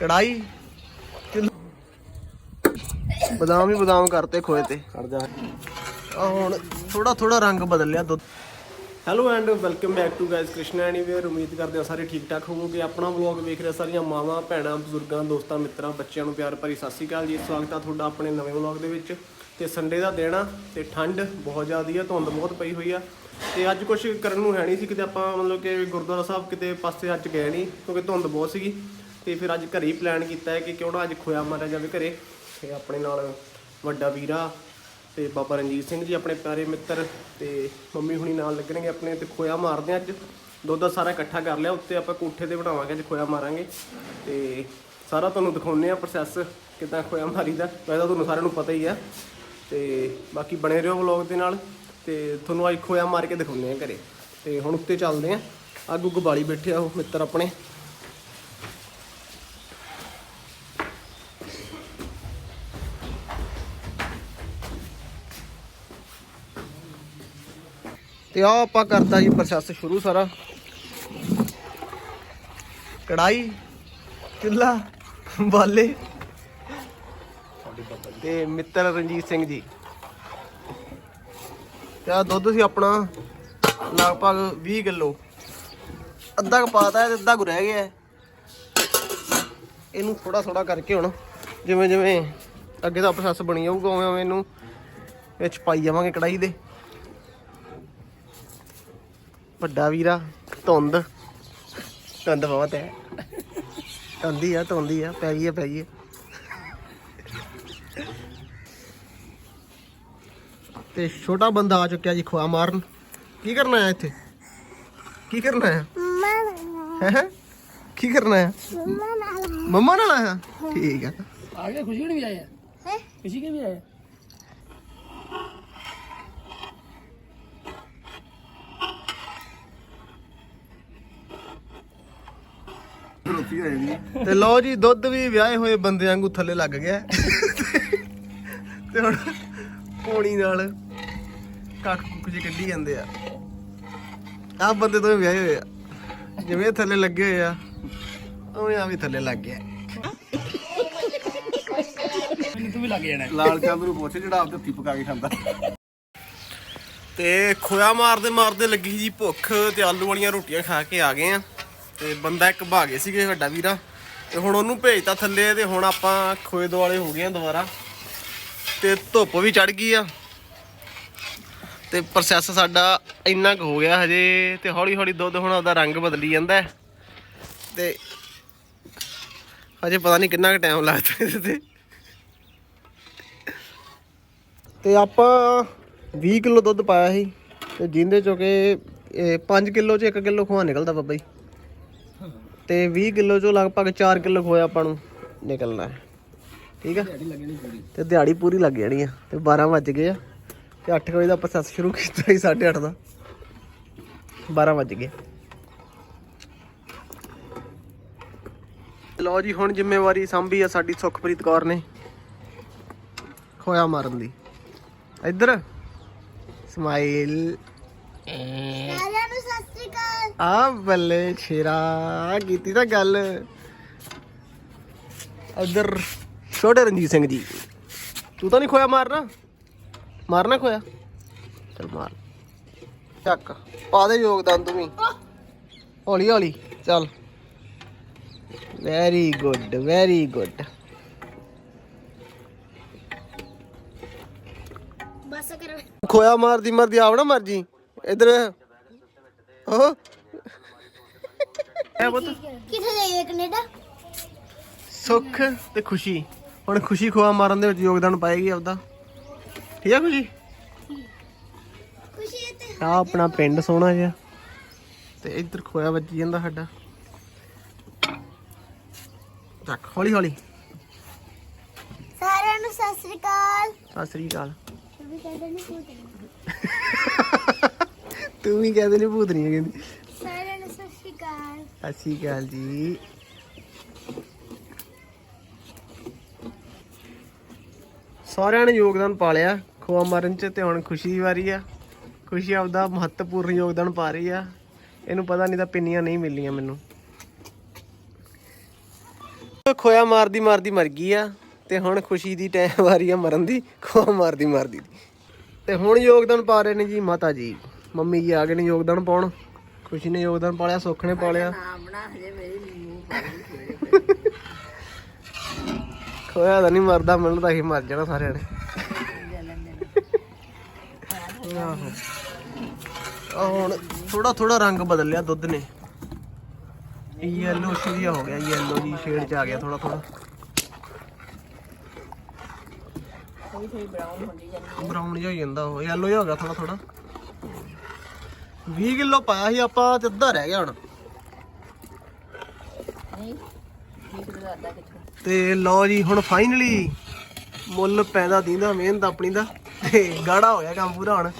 ਕੜਾਈ। ਬਦਾਮ ਹੀ ਬਦਾਮ ਕਰਤੇ ਖੋਏ ਤੇ। ਖੜ ਜਾ। ਆ ਹੁਣ ਥੋੜਾ ਥੋੜਾ ਰੰਗ ਬਦਲ ਲਿਆ ਦੁੱਧ। Hello and welcome back to guys Krishna anywhere ਉਮੀਦ ਕਰਦੇ ਹਾਂ ਸਾਰੇ ਠੀਕ ਠਾਕ ਹੋਵੋਗੇ। ਆਪਣਾ ਵਲੌਗ ਵੇਖ ਰਹੇ ਸਾਰੀਆਂ ਮਾਵਾਂ ਭੈਣਾਂ ਬਜ਼ੁਰਗਾਂ ਦੋਸਤਾਂ ਮਿੱਤਰਾਂ ਬੱਚਿਆਂ ਨੂੰ ਪਿਆਰ ਭਰੀ ਸਤਿ ਸ਼੍ਰੀ ਅਕਾਲ ਜੀ। ਸਵਾਗਤ ਆ ਤੁਹਾਡਾ ਆਪਣੇ ਨਵੇਂ ਵਲੌਗ ਦੇ ਵਿੱਚ। ਤੇ ਸੰਡੇ ਦਾ ਦਿਨ ਆ ਤੇ ਠੰਡ ਬਹੁਤ ਜ਼ਿਆਦੀ ਆ ਧੁੰਦ ਬਹੁਤ ਪਈ ਹੋਈ ਆ। ਤੇ ਅੱਜ ਕੁਝ ਕਰਨ ਨੂੰ ਹੈ ਨਹੀਂ ਸੀ ਕਿਤੇ ਆਪਾਂ ਮਤਲਬ ਕਿ ਗੁਰਦੁਆਰਾ ਸਾਹਿਬ ਕਿਤੇ ਪਾਸੇ ਅੱਜ ਗਏ ਨਹੀਂ ਕਿਉਂਕਿ ਧੁੰਦ ਬਹੁਤ ਸੀਗੀ। ਤੇ ਫਿਰ ਅੱਜ ਘਰੇ ਹੀ ਪਲਾਨ ਕੀਤਾ ਹੈ ਕਿ ਕਿਉਂ ਨਾ ਅੱਜ ਖੋਇਆ ਮਾਰਿਆ ਜਾਵੇ ਘਰੇ। ਤੇ ਆਪਣੇ ਨਾਲ ਵੱਡਾ ਵੀਰਾ ਤੇ ਬਾਬਾ ਰਣਜੀਤ ਸਿੰਘ ਜੀ, ਆਪਣੇ ਪਿਆਰੇ ਮਿੱਤਰ ਤੇ ਮੰਮੀ ਹੁਣੀ ਨਾਲ ਲੱਗਣਗੇ ਆਪਣੇ ਤੇ ਖੋਇਆ ਮਾਰਦੇ ਆ ਅੱਜ। ਦੁੱਧ ਦਾ ਸਾਰਾ ਇਕੱਠਾ ਕਰ ਲਿਆ, ਉੱਤੇ ਆਪਾਂ ਕੋਠੇ ਤੇ ਬਣਾਵਾਂਗੇ, ਅੱਜ ਖੋਇਆ ਮਾਰਾਂਗੇ। ਤੇ ਸਾਰਾ ਤੁਹਾਨੂੰ ਦਿਖਾਉਨੇ ਆ ਪ੍ਰੋਸੈਸ ਕਿਦਾਂ ਖੋਇਆ ਮਾਰੀਦਾ। ਵੈਸੇ ਤਾਂ ਤੁਹਾਨੂੰ ਸਾਰਿਆਂ ਨੂੰ ਪਤਾ ਹੀ ਆ। ਤੇ ਬਾਕੀ ਬਣੇ ਰਹੋ ਵਲੌਗ ਦੇ ਨਾਲ ਤੇ ਤੁਹਾਨੂੰ ਅੱਜ ਖੋਇਆ ਮਾਰ ਕੇ ਦਿਖਾਉਨੇ ਆ ਘਰੇ। ਤੇ ਹੁਣ ਉੱਤੇ ਚੱਲਦੇ ਆ ਅੱਗ ਉੱਗ ਬਾਲੀ ਬੈਠੇ ਆ ਉਹ ਮਿੱਤਰ ਆਪਣੇ। ਤੇ ਆ ਆਪਾਂ ਕਰਤਾ ਜੀ ਪ੍ਰੋਸੈਸ ਸ਼ੁਰੂ ਸਾਰਾ। ਕੜਾਈ ਚੁੱਲਾ ਬਾਲੇ ਤੇ ਮਿੱਤਰ ਰਣਜੀਤ ਸਿੰਘ ਜੀ। ਤੇ ਆ ਦੁੱਧ ਸੀ ਆਪਣਾ ਲਗਭਗ 20 ਕਿਲੋ। ਅੱਧਾ ਕੁ ਪਾਤਾ ਹੈ ਤੇ ਅੱਧਾ ਕੁ ਰਹਿ ਗਿਆ ਇਹਨੂੰ ਥੋੜਾ ਥੋੜਾ ਕਰਕੇ ਹੁਣ ਜਿਵੇਂ ਜਿਵੇਂ ਅੱਗੇ ਦਾ ਪ੍ਰੋਸੈਸ ਬਣੀ ਜਾਊਗਾ ਉਵੇਂ ਉਵੇਂ ਇਹਨੂੰ ਵਿੱਚ ਪਾਈ ਜਾਵਾਂਗੇ ਕੜਾਈ ਦੇ। ਵੱਡਾ ਵੀਰਾ ਧੁੰਦ। ਧੁੰਦ ਬਹੁਤ ਹੈ। ਧੁੰਦੀ ਆ ਧੁੰਦੀ ਆ ਪੈ ਗਈ ਆ ਪੈ ਗਈ ਤੇ ਛੋਟਾ ਬੰਦਾ ਆ ਚੁੱਕਿਆ ਜੀ ਖਵਾ ਮਾਰਨ। ਕੀ ਕਰਨਾ ਹੈ ਇੱਥੇ? ਕੀ ਕਰਨਾ ਹੈ? ਕੀ ਕਰਨਾ ਹੈ? ਮੰਮਾ ਨਾਲ ਆਇਆ ਠੀਕ ਆ। ਆ ਗਿਆ ਖੁਸ਼ੀ ਨਹੀਂ ਆਇਆ? ਹੈ? ਖੁਸ਼ੀ ਕਿਵੇਂ ਆਇਆ? ਤੇ ਲਓ ਜੀ ਦੁੱਧ ਵੀ ਵਿਆਹੇ ਹੋਏ ਬੰਦੇ ਵਾਂਗੂ ਥੱਲੇ ਲੱਗ ਗਿਆ। ਤੇ ਹੁਣ ਪੋਣੀ ਨਾਲ ਕੱਖ ਕੁੱਕ ਜੇ ਕੱਢੀ ਜਾਂਦੇ ਆ। ਆ ਬੰਦੇ ਤੋਂ ਵਿਆਹੇ ਹੋਏ ਆ। ਜਿਵੇਂ ਥੱਲੇ ਲੱਗੇ ਹੋਏ ਆ ਉਵੇਂ ਆ ਵੀ ਥੱਲੇ ਲੱਗ ਗਿਆ। ਲੱਗ ਜਾਣਾ। ਲਾਲ ਚੰਦ ਨੂੰ ਪਕਾ ਕੇ ਖਾਂਦਾ। ਤੇ ਖੋਇਆ ਮਾਰਦੇ ਮਾਰਦੇ ਲੱਗੀ ਜੀ ਭੁੱਖ ਤੇ ਆਲੂ ਵਾਲੀਆਂ ਰੋਟੀਆਂ ਖਾ ਕੇ ਆ ਗਏ ਆ। ਤੇ ਬੰਦਾ ਇੱਕ ਭਾਗੇ ਸੀਗੇ ਵੱਡਾ ਵੀਰਾ, ਤੇ ਹੁਣ ਉਹਨੂੰ ਭੇਜਤਾ ਥੱਲੇ ਤੇ ਹੁਣ ਆਪਾਂ ਖੋਏ ਦੁਆਲੇ ਹੋ ਗਏ ਆ ਦੁਬਾਰਾ। ਤੇ ਧੁੱਪ ਵੀ ਚੜ ਗਈ ਆ। ਤੇ ਪ੍ਰੋਸੈਸ ਸਾਡਾ ਇੰਨਾ ਕੁ ਹੋ ਗਿਆ ਹਜੇ, ਤੇ ਹੌਲੀ ਹੌਲੀ ਦੁੱਧ ਹੁਣ ਉਹਦਾ ਰੰਗ ਬਦਲੀ ਜਾਂਦਾ ਹੈ। ਤੇ ਹਜੇ ਪਤਾ ਨਹੀਂ ਕਿੰਨਾ ਕੁ ਟਾਈਮ ਲੱਗਦਾ ਇਹਦੇ ਤੇ। ਤੇ ਆਪਾਂ 20 ਕਿਲੋ ਦੁੱਧ ਪਾਇਆ ਸੀ, ਤੇ ਜਿੰਦੇ ਚੋਂ ਕਿ 5 ਕਿਲੋ ਚ 1 ਕਿਲੋ ਖੋਆ ਨਿਕਲਦਾ ਬਾਬਾ ਜੀ। ਤੇ 20 ਕਿਲੋ ਚੋਂ ਲਗਭਗ 4 ਕਿਲੋ ਖੋਇਆ ਆਪਾਂ ਨੂੰ ਨਿਕਲਣਾ ਹੈ। ਠੀਕ ਆ? ਤੇ ਦਿਹਾੜੀ ਪੂਰੀ ਲੱਗ ਜਾਣੀ ਆ ਤੇ 12 ਵੱਜ ਗਏ ਆ ਤੇ 8 ਵਜੇ ਦਾ ਪ੍ਰੋਸੈਸ ਸ਼ੁਰੂ ਕੀਤਾ ਸੀ 8:30 ਦਾ। 12 ਵੱਜ ਗਏ। ਲਓ ਜੀ, ਹੁਣ ਜ਼ਿੰਮੇਵਾਰੀ ਸੰਭੀ ਆ ਸਾਡੀ ਸੁਖਪ੍ਰੀਤ ਕੌਰ ਨੇ ਖੋਇਆ ਮਾਰਨ ਦੀ। ਇੱਧਰ ਸਮਾਈਲ ਸਾਰਿਆਂ ਨੂੰ ਸਤਿ ਸ੍ਰੀ ਅਕਾਲ। ਆ ਬੱਲੇ ਛੇਰਾ ਕੀਤੀ ਤਾਂ ਗੱਲ। ਇੱਧਰ ਛੋਟੇ ਰਣਜੀਤ ਸਿੰਘ ਜੀ। ਤੂੰ ਤਾਂ ਨਹੀਂ ਖੋਇਆ ਮਾਰਨਾ? ਮਾਰਨਾ ਖੋਇਆ? ਚਲ ਮਾਰ। ਚੱਕ। ਪਾ ਦੇ ਯੋਗਦਾਨ ਤੂੰ ਵੀ। ਹੌਲੀ ਹੌਲੀ ਚੱਲ। ਵੈਰੀ ਗੁੱਡ ਵੈਰੀ ਗੁੱਡ ਬਸ ਕਰ। ਖੋਇਆ ਮਾਰਦੀ ਮਰਦੀ ਆਵਣਾ ਮਰਜ਼ੀ ਇਧਰ। ਹੋ ਐ ਬਤ ਕਿੱਥੇ ਜਾਈਏ ਕੈਨੇਡਾ? ਸੁੱਖ ਤੇ ਖੁਸ਼ੀ। ਹੁਣ ਖੁਸ਼ੀ ਖੋਆ ਮਾਰਨ ਦੇ ਵਿੱਚ ਯੋਗਦਾਨ ਪਾਏਗੀ ਆਪਦਾ। ਠੀਕ ਆ ਖੁਸ਼ੀ? ਖੁਸ਼ੀ ਤੇ ਆ ਆਪਣਾ ਪਿੰਡ ਸੋਹਣਾ ਜਿਹਾ। ਤੇ ਇੱਧਰ ਖੋਇਆ ਵੱਜੀ ਜਾਂਦਾ ਸਾਡਾ। ਚੱਕ ਹੌਲੀ ਹੌਲੀ। ਸਾਰਿਆਂ ਨੂੰ ਸਤਿ ਸ੍ਰੀ ਅਕਾਲ। ਸਤਿ ਸ੍ਰੀ ਅਕਾਲ। ਤੂੰ ਵੀ ਕਹਿੰਦਾ ਨਹੀਂ ਭੂਤ ਤੂੰ ਵੀ ਕਹਦੇ ਨਹੀਂ ਭੂਤ ਨਹੀਂ ਕਹਿੰਦੀ ਸਾਰਿਆਂ ਨੂੰ ਸਤਿ ਸ੍ਰੀ ਅਕਾਲ। ਸਤਿ ਸ੍ਰੀ ਅਕਾਲ ਜੀ। ਸਾਰਿਆਂ ਨੇ ਯੋਗਦਾਨ ਪਾ ਲਿਆ। ਖੋਆ ਮਾਰਨ ਚ ਤੇ ਹੁਣ ਖੁਸ਼ੀ ਦੀ ਵਾਰੀ ਆ। ਖੁਸ਼ੀ ਆਪਦਾ ਮਹੱਤਵਪੂਰਨ ਯੋਗਦਾਨ ਪਾ ਰਹੀ ਆ। ਇਹਨੂੰ ਪਤਾ ਨਹੀਂ ਤਾਂ ਪਿੰਨੀਆਂ ਨਹੀਂ ਮਿਲੀਆਂ ਮੈਨੂੰ। ਖੋਇਆ ਮਾਰਦੀ ਮਾਰਦੀ ਮਰ ਗਈ ਆ। ਤੇ ਹੁਣ ਖੁਸ਼ੀ ਦੀ ਟਾਈਮ ਵਾਰੀ ਆ ਮਰਨ ਦੀ ਖੋਆ ਮਾਰਦੀ ਮਾਰਦੀ ਤੇ ਹੁਣ ਯੋਗਦਾਨ ਪਾ ਰਹੇ ਨੇ ਜੀ ਮਾਤਾ ਜੀ। ਮੰਮੀ ਜੀ ਆ ਗਏ ਨੇ ਯੋਗਦਾਨ ਪਾਉਣ। ਖੁਸ਼ੀ ਨੇ ਯੋਗਦਾਨ ਪਾਲਿਆ ਸੁੱਖ ਨੇ ਪਾਲਿਆ। ਖੋਇਆ ਤਾਂ ਨਹੀਂ ਮਰਦਾ ਮੈਨੂੰ ਤਾਂ ਹੀ ਮਰ ਜਾਣਾ ਸਾਰਿਆਂ ਨੇ। ਆਹੋ। ਆਹ ਹੁਣ ਥੋੜਾ ਥੋੜਾ ਰੰਗ ਬਦਲਿਆ ਦੁੱਧ ਨੇ। ਯੈਲੋ ਜਿਹਾ ਹੋ ਗਿਆ ਯੈਲੋ ਜੀ ਸ਼ੇਡ ਚ ਆ ਗਿਆ ਥੋੜਾ ਥੋੜਾ ਬਰਾਊਨ ਜਿਹਾ ਹੋ ਜਾਂਦਾ ਉਹ ਯੈਲੋ ਜਿਹਾ ਹੋ ਗਿਆ ਥੋੜਾ ਥੋੜਾ 20 ਕਿਲੋ ਪਾਇਆ ਸੀ ਆਪਾਂ ਤੇ ਅੱਧਾ ਰਹਿ ਗਿਆ ਹੁਣ। ਤੇ ਲਓ ਜੀ ਹੁਣ ਫਾਈਨਲੀ ਮੁੱਲ ਪੈਦਾ ਦੀਂਦਾ ਮਿਹਨਤ ਆਪਣੀ ਦਾ ਤੇ ਗਾੜਾ ਹੋ ਗਿਆ ਕੰਮ ਪੂਰਾ ਹੁਣ।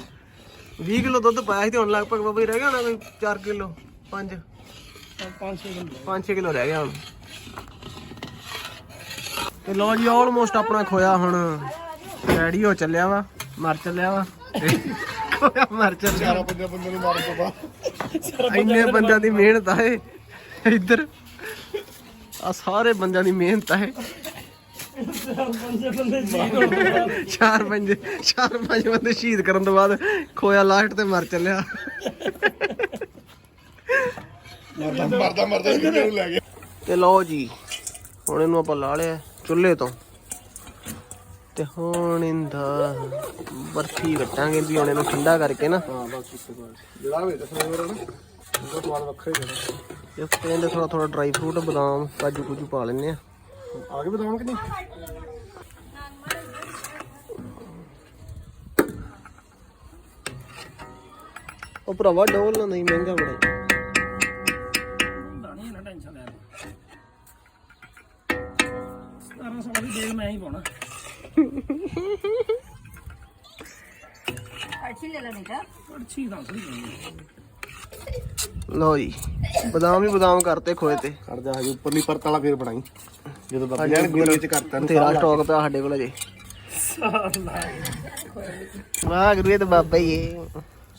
20 ਕਿਲੋ ਦੁੱਧ ਪਾਇਆ ਸੀ ਤੇ ਹੁਣ ਲਗਭਗ ਬਾਬਾ ਜੀ ਰਹਿ ਗਿਆ ਹੋਣਾ ਕੋਈ 4 ਕਿਲੋ 5 500 ਦਿਨ 5-6 ਕਿਲੋ। ਰਹਿ ਗਿਆ ਹੁਣ। ਤੇ ਲਓ ਜੀ ਆਲਮੋਸਟ ਆਪਣਾ ਖੋਇਆ ਹੁਣ। ਰੈਡੀ ਹੋ ਚੱਲਿਆ ਵਾ ਮਰ ਚੱਲਿਆ ਵਾ। ਤੇ ਖੋਇਆ ਮਰ ਚੱਲਿਆ ਪੰਜਾਂ ਬੰਦੇ ਨੂੰ ਮਾਰਨ ਤੋਂ ਬਾਅਦ। ਇੰਨੇ ਬੰਦਿਆਂ ਦੀ ਮਿਹਨਤ ਆ ਇਹ। ਇੱਧਰ। ਆ ਸਾਰੇ ਬੰਦਿਆਂ ਦੀ ਮਿਹਨਤ ਆ ਇਹ। ਚਾਰ ਪੰਜ ਚਾਰ ਪੰਜ ਬੰਦੇ ਸ਼ਹੀਦ ਕਰਨ ਤੋਂ ਬਾਅਦ ਖੋਇਆ ਲਾਸਟ ਤੇ ਮਰ ਚੱਲਿਆ। ਮਰਦਾ ਮਰਦਾ ਮਰਦਾ ਇਹਨੂੰ ਲੈ ਗਿਆ। ਤੇ ਲਓ ਜੀ ਹੁਣ ਇਹਨੂੰ ਆਪਾਂ ਲਾ ਲਿਆ ਚੁੱਲ੍ਹੇ ਤੋਂ। ਤੇ ਹੁਣ ਇਹਦਾ ਬਰਫੀ ਕੱਟਾਂਗੇ ਵੀ ਹੁਣ ਇਹਨੂੰ ਠੰਡਾ ਕਰਕੇ ਨਾ। ਹਾਂ ਬਸ ਇਸ ਤੋਂ ਬਾਅਦ ਜਿਹੜਾ ਵਿੱਚ ਫਲੇਵਰ ਹੈ ਨਾ ਉਹਦਾ ਸਵਾਦ ਵੱਖਰਾ ਹੀ ਹੈ ਇਸ ਤੇ ਇਹਦੇ ਥੋੜਾ ਥੋੜਾ ਡਰਾਈ ਫਰੂਟ ਬਦਾਮ ਕਾਜੂ ਕੁਜੂ ਪਾ ਲੈਣੇ ਆ ਆ ਕੇ ਬਤਾਵਾਂ ਕਿ ਨਹੀਂ? ਉਹ ਭਰਾਵਾ ਡੋਲ ਨਾ ਨਹੀਂ ਮਹਿੰਗਾ ਬੜਾ ਨਹੀਂ ਨਾ ਟੈਨਸ਼ਨ ਲੈ 1700 ਦੀ ਦੇਲ ਮੈਂ ਹੀ ਪਾਉਣਾ। ਦੱਸ ਜੀ ਬਦਾਮ ਹੀ ਬਦਾਮ ਕਰਤੇ ਖੋਏ ਤੇ। ਕਰ ਜਾ ਹਜੇ ਉੱਪਰਲੀ ਪਰਤ ਵਾਲਾ ਫੇਰ ਬਣਾਈ। ਜਦੋਂ ਬਾਬਾ ਜੀ ਨੇ ਗੁਰੂ ਚ ਕਰਤਾ ਨੂੰ ਤੇਰਾ ਸਟਾਕ ਪਿਆ ਸਾਡੇ ਕੋਲ ਅਜੇ। ਵਾਹ ਗੁਰੂ ਇਹ ਤਾਂ ਬਾਬਾ ਹੀ ਏ।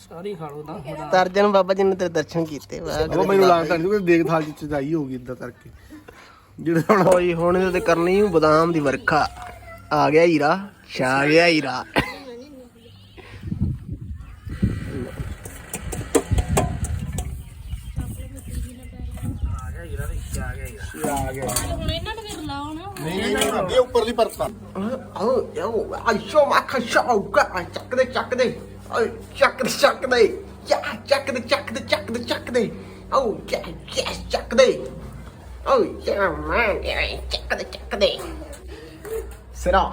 ਸਾਰੀ ਖਾ ਲੋ ਨਾ ਤਰਜਨ ਬਾਬਾ ਜੀ ਨੇ ਤੇਰੇ ਦਰਸ਼ਨ ਕੀਤੇ ਵਾਹ ਉਹ ਮੈਨੂੰ ਲੱਗਦਾ ਨਹੀਂ ਕਿ ਦੇਖਭਾਲ ਚ ਚਦਾਈ ਹੋਊਗੀ ਇਦਾਂ ਕਰਕੇ। ਜਿਹੜਾ ਹੁਣ ਜੀ ਹੁਣ ਇਹਦੇ ਤੇ ਕਰਨੀ ਬਦਾਮ ਦੀ ਵਰਖਾ। ਆ ਗਿਆ ਹੀਰਾ। ਛਾ ਗਿਆ ਹੀਰਾ ਆ ਗਿਆ ਨਹੀਂ ਨਹੀਂ ਅੱਗੇ ਉੱਪਰਲੀ ਪਰਤ ਆ ਆਓ ਆਓ ਆਸ਼ੋ ਮੱਖਾ ਸ਼ਾਉ ਕਾ ਚੱਕ ਦੇ ਚੱਕ ਦੇ। ਚੱਕ ਦੇ ਚੱਕ ਦੇ। ਯਾ ਚੱਕ ਦੇ ਚੱਕ ਦੇ ਚੱਕ ਦੇ ਚੱਕ ਦੇ। ਆਓ ਯਾ ਯੈਸ ਚੱਕ ਦੇ। ਓ ਯਾ ਮੈਨ ਚੱਕ ਦੇ ਚੱਕ ਦੇ। ਸਿਰਾ।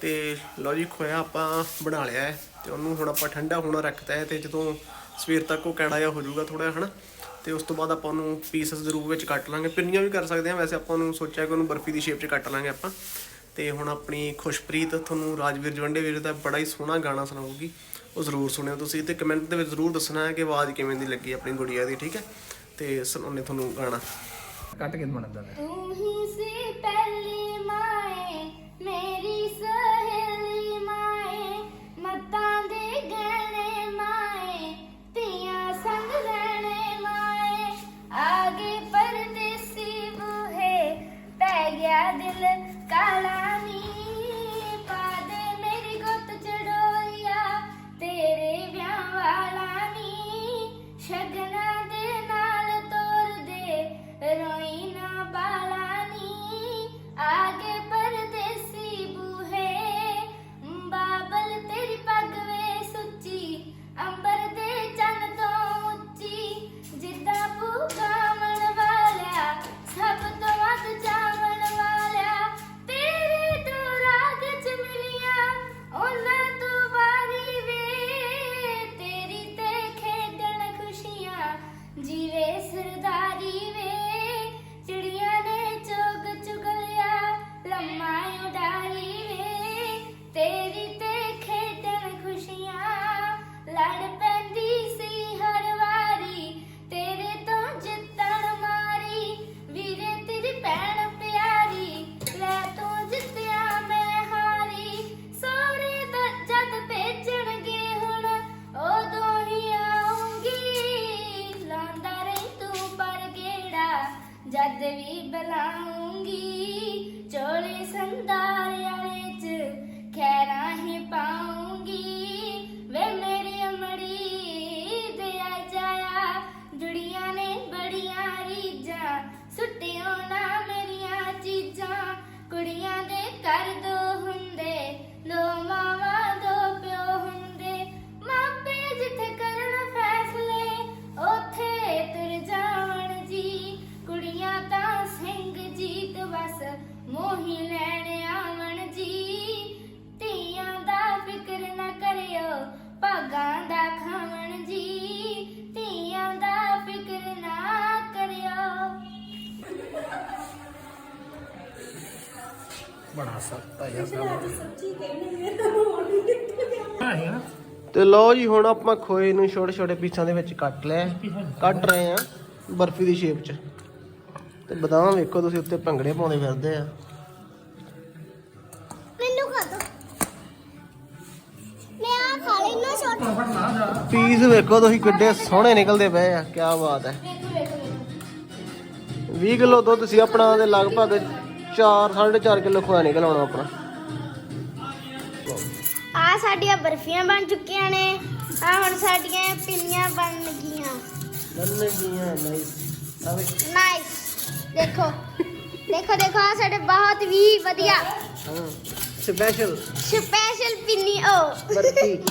ਤੇ ਲਓ ਜੀ ਖੋਇਆ ਆਪਾਂ ਬਣਾ ਲਿਆ ਹੈ ਤੇ ਉਹਨੂੰ ਹੁਣ ਆਪਾਂ ਠੰਡਾ ਹੋਣਾ ਰੱਖਦਾ ਹੈ ਤੇ ਜਦੋਂ ਸਵੇਰ ਤੱਕ ਉਹ ਕੈੜਾ ਜਿਹਾ ਹੋ ਜਾਊਗਾ ਥੋੜਾ ਹਨਾ? ਤੇ ਉਸ ਤੋਂ ਬਾਅਦ ਆਪਾਂ ਉਹਨੂੰ ਪੀਸਸ ਦੇ ਰੂਪ ਵਿੱਚ ਕੱਟ ਲਾਂਗੇ। ਪਿੰਨੀਆਂ ਵੀ ਕਰ ਸਕਦੇ ਹਾਂ ਵੈਸੇ ਆਪਾਂ ਉਹਨੂੰ ਸੋਚਿਆ ਕਿ ਉਹਨੂੰ ਬਰਫੀ ਦੀ ਸ਼ੇਪ 'ਚ ਕੱਟ ਲਾਂਗੇ ਆਪਾਂ। ਤੇ ਹੁਣ ਆਪਣੀ ਖੁਸ਼ਪ੍ਰੀਤ ਤੁਹਾਨੂੰ ਰਾਜਵੀਰ ਜਵੰਡੇ ਵੀਰ ਦਾ ਬੜਾ ਹੀ ਸੋਹਣਾ ਗਾਣਾ ਸੁਣਾਉਗੀ ਉਹ ਜ਼ਰੂਰ ਸੁਣਿਓ ਤੁਸੀਂ ਤੇ ਕਮੈਂਟ ਦੇ ਵਿੱਚ ਜ਼ਰੂਰ ਦੱਸਣਾ ਹੈ ਕਿ ਆਵਾਜ਼ ਕਿਵੇਂ ਦੀ ਲੱਗੀ ਆਪਣੀ ਗੁੜੀਆ ਦੀ ਠੀਕ ਹੈ? ਤੇ ਸੁਣਾਉਂਦੇ ਤੁਹਾਨੂੰ ਗਾਣਾ। ਕੱਟ ਕੇ ਬਣਦਾ ਤੂੰ ਹੀ ਸੇ ਪਹਿਲੇ ਯਾਰ ਤੇ ਲਓ ਜੀ ਹੁਣ ਆਪਾਂ ਖੋਏ ਨੂੰ ਛੋਟੇ ਛੋਟੇ ਪੀਸਾਂ ਦੇ ਵਿੱਚ ਕੱਟ ਲਿਆ। ਕੱਟ ਰਹੇ ਆ ਬਰਫੀ ਦੀ ਸ਼ੇਪ 'ਚ। ਤੇ ਬਦਾਮ ਵੇਖੋ ਤੁਸੀਂ ਉੱਤੇ ਭੰਗੜੇ ਪਾਉਂਦੇ ਫਿਰਦੇ ਆ। ਮੈਨੂੰ ਖਾ ਦੋ। ਮੈਂ ਆ ਖਾ ਲੈਣਾ ਛੋਟਾ ਪੀਸ ਵੇਖੋ ਤੁਸੀਂ ਕਿੱਡੇ ਸੋਹਣੇ ਨਿਕਲਦੇ ਪਏ ਆ ਕੀ ਬਾਤ ਹੈ। ਵੇਖੋ ਵੇਖੋ ਵੇਖੋ 20 ਕਿਲੋ ਦੁੱਧ ਸੀ ਆਪਣਾ ਤੇ ਲਗਭਗ 4 4.5 ਕਿਲੋ ਖੋਆ ਨਿਕਲ ਆਉਣਾ ਆਪਣਾ। ਆ ਸਾਡੀਆਂ ਬਰਫੀਆਂ ਬਣ ਚੁੱਕੀਆਂ ਨੇ। ਆ ਹੁਣ ਸਾਡੀਆਂ ਪਿੰਨੀਆਂ ਬਣ ਗਈਆਂ। ਨੰਨੇ ਜੀਆਂ ਨਾਈਸ ਨਾਈਸ ਦੇਖੋ। ਦੇਖੋ ਦੇਖੋ ਆ ਸਾਡੇ ਬਹੁਤ ਵੀ ਵਧੀਆ। ਹਾਂ। ਸਪੈਸ਼ਲ ਸਪੈਸ਼ਲ ਪਿੰਨੀ ਓ। ਬਰਫੀ।